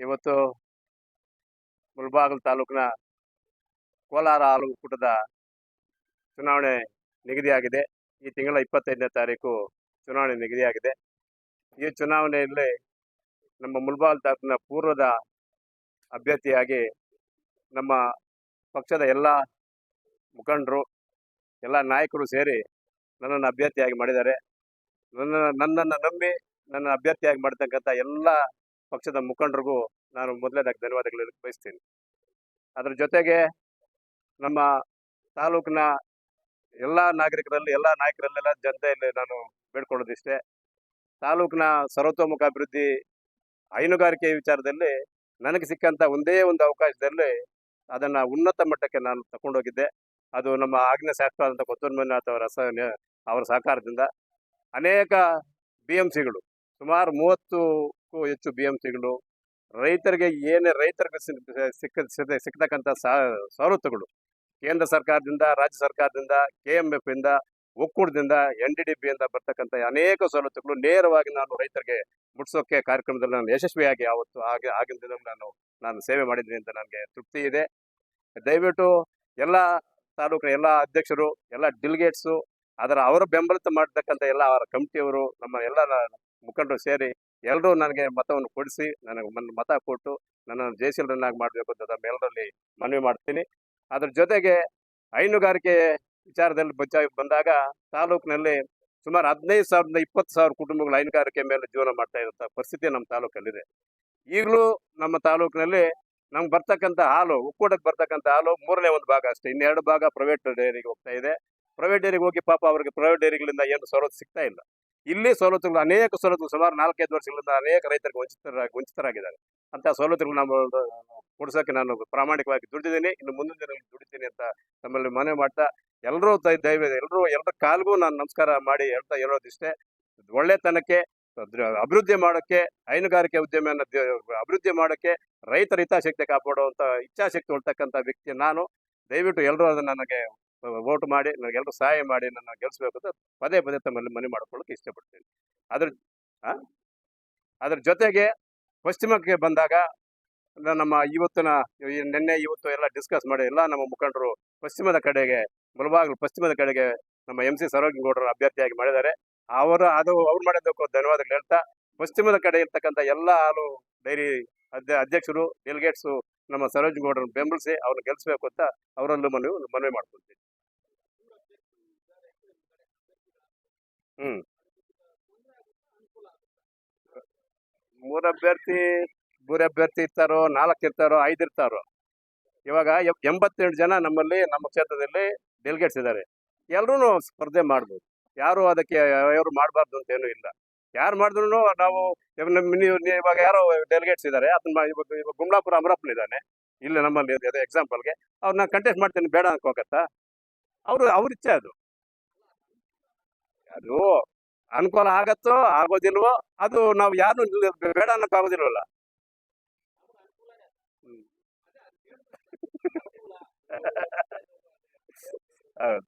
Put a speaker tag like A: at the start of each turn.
A: ಇವತ್ತು ಮುಳಬಾಗಿಲು ತಾಲೂಕಿನ ಕೋಲಾರ ಹಾಲು ಒಕ್ಕೂಟದ ಚುನಾವಣೆ ನಿಗದಿಯಾಗಿದೆ. ಈ ತಿಂಗಳ ಇಪ್ಪತ್ತೈದನೇ ತಾರೀಕು ಚುನಾವಣೆ ನಿಗದಿಯಾಗಿದೆ. ಈ ಚುನಾವಣೆಯಲ್ಲಿ ನಮ್ಮ ಮುಳಬಾಗಿಲು ತಾಲೂಕಿನ ಪೂರ್ವದ ಅಭ್ಯರ್ಥಿಯಾಗಿ ನಮ್ಮ ಪಕ್ಷದ ಎಲ್ಲ ಮುಖಂಡರು, ಎಲ್ಲ ನಾಯಕರು ಸೇರಿ ನನ್ನನ್ನು ಅಭ್ಯರ್ಥಿಯಾಗಿ ಮಾಡಿದ್ದಾರೆ. ನನ್ನ, ನನ್ನನ್ನು ನಂಬಿ ನನ್ನ ಅಭ್ಯರ್ಥಿಯಾಗಿ ಮಾಡ್ತಕ್ಕಂಥ ಎಲ್ಲ ಪಕ್ಷದ ಮುಖಂಡರಿಗೂ ನಾನು ಮೊದಲನೇದಾಗಿ ಧನ್ಯವಾದಗಳನ್ನು ಬಯಸ್ತೀನಿ. ಅದರ ಜೊತೆಗೆ ನಮ್ಮ ತಾಲೂಕಿನ ಎಲ್ಲ ನಾಗರಿಕರಲ್ಲಿ, ಎಲ್ಲ ನಾಯಕರಲ್ಲೆಲ್ಲ ಜನತೆಯಲ್ಲಿ ನಾನು ಬೇಡ್ಕೊಳ್ಳೋದಿಷ್ಟೇ ತಾಲೂಕಿನ ಸರ್ವತೋಮುಖ ಅಭಿವೃದ್ಧಿ ಹೈನುಗಾರಿಕೆ ವಿಚಾರದಲ್ಲಿ ನನಗೆ ಸಿಕ್ಕಂಥ ಒಂದೇ ಒಂದು ಅವಕಾಶದಲ್ಲಿ ಅದನ್ನು ಉನ್ನತ ಮಟ್ಟಕ್ಕೆ ನಾನು ತಗೊಂಡೋಗಿದ್ದೆ ಅದು ನಮ್ಮ ಆಗ್ನೇಯ ಶಾಸಕರಾದಂಥ ಕೊತ್ತೂರು ಮಂಜುನಾಥ್ ಅವರ ಅವರ ಸಹಕಾರದಿಂದ ಅನೇಕ ಬಿ ಎಂ ಸಿಗಳು ಸುಮಾರು ಮೂವತ್ತಕ್ಕೂ ಹೆಚ್ಚು ಬಿ ಎಂ ಸಿಗಳು ರೈತರಿಗೆ ಏನೇ ರೈತರಿಗೆ ಸಿಕ್ಕ ಸಿಕ್ಕ ಸಿಕ್ಕತಕ್ಕಂಥ ಸವಲತ್ತುಗಳು ಕೇಂದ್ರ ಸರ್ಕಾರದಿಂದ, ರಾಜ್ಯ ಸರ್ಕಾರದಿಂದ ಕೆ ಎಂ ಎಫ್ ಇಂದ, ಒಕ್ಕೂಟದಿಂದ ಎನ್ ಡಿ ಡಿ ಬಿ ಇಂದ ಬರ್ತಕ್ಕಂಥ ಅನೇಕ ಸವಲತ್ತುಗಳು ನೇರವಾಗಿ ನಾನು ರೈತರಿಗೆ ಮುಟ್ಸೋಕೆ ಕಾರ್ಯಕ್ರಮದಲ್ಲಿ ನಾನು ಯಶಸ್ವಿಯಾಗಿ ಆವತ್ತು ಆಗ, ಆಗಿನ ದಿನ ನಾನು ನಾನು ಸೇವೆ ಮಾಡಿದ್ದೀನಿ ಅಂತ ನನಗೆ ತೃಪ್ತಿ ಇದೆ. ದಯವಿಟ್ಟು ಎಲ್ಲ ತಾಲೂಕಿನ ಎಲ್ಲ ಅಧ್ಯಕ್ಷರು, ಎಲ್ಲ ಡೆಲಿಗೇಟ್ಸು ಅದರ ಅವರ ಬೆಂಬಲಿತ ಮಾಡತಕ್ಕಂಥ ಎಲ್ಲ ಅವರ ಕಮಿಟಿಯವರು, ನಮ್ಮ ಎಲ್ಲ ಮುಖಂಡರು ಸೇರಿ ಎಲ್ಲರೂ ನನಗೆ ಮತವನ್ನು ಕೊಡಿಸಿ, ನನಗೆ ಮತ ಕೊಟ್ಟು, ನನ್ನನ್ನು ಜಯಶೀಲರನ್ನಾಗಿ ಮಾಡಬೇಕು ಅಂತ ತಮ್ಮೆಲ್ಲರಲ್ಲಿ ಮನವಿ ಮಾಡ್ತೀನಿ. ಅದ್ರ ಜೊತೆಗೆ ಹೈನುಗಾರಿಕೆ ವಿಚಾರದಲ್ಲಿ ಬಂದಾಗ ತಾಲೂಕಿನಲ್ಲಿ ಸುಮಾರು ಹದಿನೈದು ಸಾವಿರದಿಂದ ಇಪ್ಪತ್ತು ಸಾವಿರ ಕುಟುಂಬಗಳು ಹೈನುಗಾರಿಕೆ ಮೇಲೆ ಜೀವನ ಮಾಡ್ತಾ ಇರುವಂಥ ಪರಿಸ್ಥಿತಿ ನಮ್ಮ ತಾಲೂಕಲ್ಲಿದೆ. ಈಗಲೂ ನಮ್ಮ ತಾಲೂಕಿನಲ್ಲಿ ನಮ್ಗೆ ಬರ್ತಕ್ಕಂಥ ಹಾಲು ಒಕ್ಕೂಟಕ್ಕೆ ಬರ್ತಕ್ಕಂಥ ಹಾಲು ಮೂರನೇ ಒಂದು ಭಾಗ ಅಷ್ಟೇ. ಇನ್ನೆರಡು ಭಾಗ ಪ್ರೈವೇಟ್ ಡೈರಿಗೆ ಹೋಗ್ತಾ ಇದೆ. ಪ್ರೈವೇಟ್ ಡೈರಿಗೆ ಹೋಗಿ ಪಾಪ ಅವರಿಗೆ ಪ್ರೈವೇಟ್ ಡೈರಿಗಳಿಂದ ಏನು ಸವಲತ್ತು ಸಿಗ್ತಾ ಇಲ್ಲ. ಇಲ್ಲಿ ಸವಲತ್ತುಗಳು, ಅನೇಕ ಸವಲತ್ತುಗಳು, ಸುಮಾರು ನಾಲ್ಕೈದು ವರ್ಷಗಳಿಂದ ಅನೇಕ ರೈತರಿಗೆ ವಂಚಿತರ, ವಂಚಿತರಾಗಿದ್ದಾರೆ. ಅಂತ ಸವಲತ್ತುಗಳು ನಾವು ಕೊಡಿಸೋಕೆ ನಾನು ಪ್ರಾಮಾಣಿಕವಾಗಿ ದುಡಿದಿದ್ದೀನಿ. ಇನ್ನು ಮುಂದಿನ ದಿನಗಳಲ್ಲಿ ದುಡಿತೀನಿ ಅಂತ ನಮ್ಮಲ್ಲಿ ಮನೆ ಮಾಡ್ತಾ ಎಲ್ಲರೂ ದೈವ, ಎಲ್ಲರೂ, ಎಲ್ಲರ ಕಾಲಿಗೂ ನಾನು ನಮಸ್ಕಾರ ಮಾಡಿ ಹೇಳ್ತಾ ಹೇಳೋದಿಷ್ಟೇ. ಒಳ್ಳೆತನಕ್ಕೆ ಅಭಿವೃದ್ಧಿ ಮಾಡೋಕ್ಕೆ, ಹೈನುಗಾರಿಕೆ ಉದ್ಯಮವನ್ನು ಅಭಿವೃದ್ಧಿ ಮಾಡೋಕ್ಕೆ ರೈತರ ಹಿತಾಸಕ್ತಿ ಕಾಪಾಡುವಂಥ ಇಚ್ಛಾಶಕ್ತಿ ಹೊಳ್ತಕ್ಕಂಥ ವ್ಯಕ್ತಿ ನಾನು. ದಯವಿಟ್ಟು ಎಲ್ಲರೂ ಅದನ್ನು ನನಗೆ ವೋಟ್ ಮಾಡಿ ನನಗೆಲ್ಲರೂ ಸಹಾಯ ಮಾಡಿ, ನನ್ನ ಗೆಲ್ಲಿಸ್ಬೇಕು ಅಂತ ಪದೇ ಪದೇ ತಮ್ಮಲ್ಲಿ ಮನವಿ ಮಾಡ್ಕೊಳ್ಳೋಕೆ ಇಷ್ಟಪಡ್ತೀನಿ. ಅದ್ರ ಅದ್ರ ಜೊತೆಗೆ ಪಶ್ಚಿಮಕ್ಕೆ ಬಂದಾಗ ನಮ್ಮ ಇವತ್ತಿನ ನಿನ್ನೆ, ಇವತ್ತು ಎಲ್ಲ ಡಿಸ್ಕಸ್ ಮಾಡಿ ಎಲ್ಲ ನಮ್ಮ ಮುಖಂಡರು ಪಶ್ಚಿಮದ ಕಡೆಗೆ ಮುಳಬಾಗಿಲು ಪಶ್ಚಿಮದ ಕಡೆಗೆ ನಮ್ಮ ಎಂ ಸಿ ಗೌಡರು ಅಭ್ಯರ್ಥಿಯಾಗಿ ಮಾಡಿದ್ದಾರೆ. ಅವರು, ಅದು ಅವ್ರು ಮಾಡಿದ್ದಕ್ಕೂ ಧನ್ಯವಾದಗಳು ಹೇಳ್ತಾ, ಪಶ್ಚಿಮದ ಕಡೆ ಇರ್ತಕ್ಕಂಥ ಎಲ್ಲ ಹಾಲು ಡೈರಿ ಅಧ್ಯ, ಅಧ್ಯಕ್ಷರು ಡೆಲಿಗೇಟ್ಸು ನಮ್ಮ ಗೌಡರನ್ನು ಬೆಂಬಲಿಸಿ ಅವ್ರನ್ನ ಗೆಲ್ಲಿಸ್ಬೇಕು ಅಂತ ಅವರಲ್ಲೂ ಮನವಿ ಮನವಿ ಮಾಡ್ಕೊಳ್ತೀನಿ. ಹ್ಮ್. ಮೂರು ಅಭ್ಯರ್ಥಿ ಮೂರು ಅಭ್ಯರ್ಥಿ ಇರ್ತಾರೋ, ನಾಲ್ಕು ಇರ್ತಾರೋ, ಐದು ಇರ್ತಾರೋ. ಇವಾಗ ಎಂಬತ್ತೆಂಟು ಜನ ನಮ್ಮಲ್ಲಿ, ನಮ್ಮ ಕ್ಷೇತ್ರದಲ್ಲಿ ಡೆಲಿಗೇಟ್ಸ್ ಇದ್ದಾರೆ ಎಲ್ಲರೂ ಸ್ಪರ್ಧೆ ಮಾಡ್ಬೋದು. ಯಾರು ಅದಕ್ಕೆ, ಯಾರು ಮಾಡಬಾರ್ದು ಅಂತ ಏನೂ ಇಲ್ಲ. ಯಾರು ಮಾಡಿದ್ರು ನಾವು ಇವಾಗ ಯಾರೋ ಡೆಲಿಗೇಟ್ಸ್ ಇದ್ದಾರೆ ಅದನ್ನ ಇವಾಗ ಇವಾಗ ಗುಮ್ಲಾಪುರ ಅಮರಪ್ಪನ ಇದ್ದಾನೆ. ಇಲ್ಲಿ ನಮ್ಮಲ್ಲಿ ಎಕ್ಸಾಂಪಲ್ಗೆ ಅವ್ರನ್ನ ಕಂಟೆಸ್ಟ್ ಮಾಡ್ತೀನಿ, ಬೇಡ ಅನ್ಕೋಕತ್ತಾ? ಅವರು ಅವ್ರ ಇಚ್ಛೆ ಅದು. ಅದು ಅನುಕೂಲ ಆಗತ್ತೋ ಆಗೋದಿಲ್ವೋ ಅದು ನಾವು ಯಾರು ಬೇಡ ಅನ್ನಕ್ ಆಗೋದಿಲ್ವಲ್ಲ ಹ್ಮ್. ಹೌದು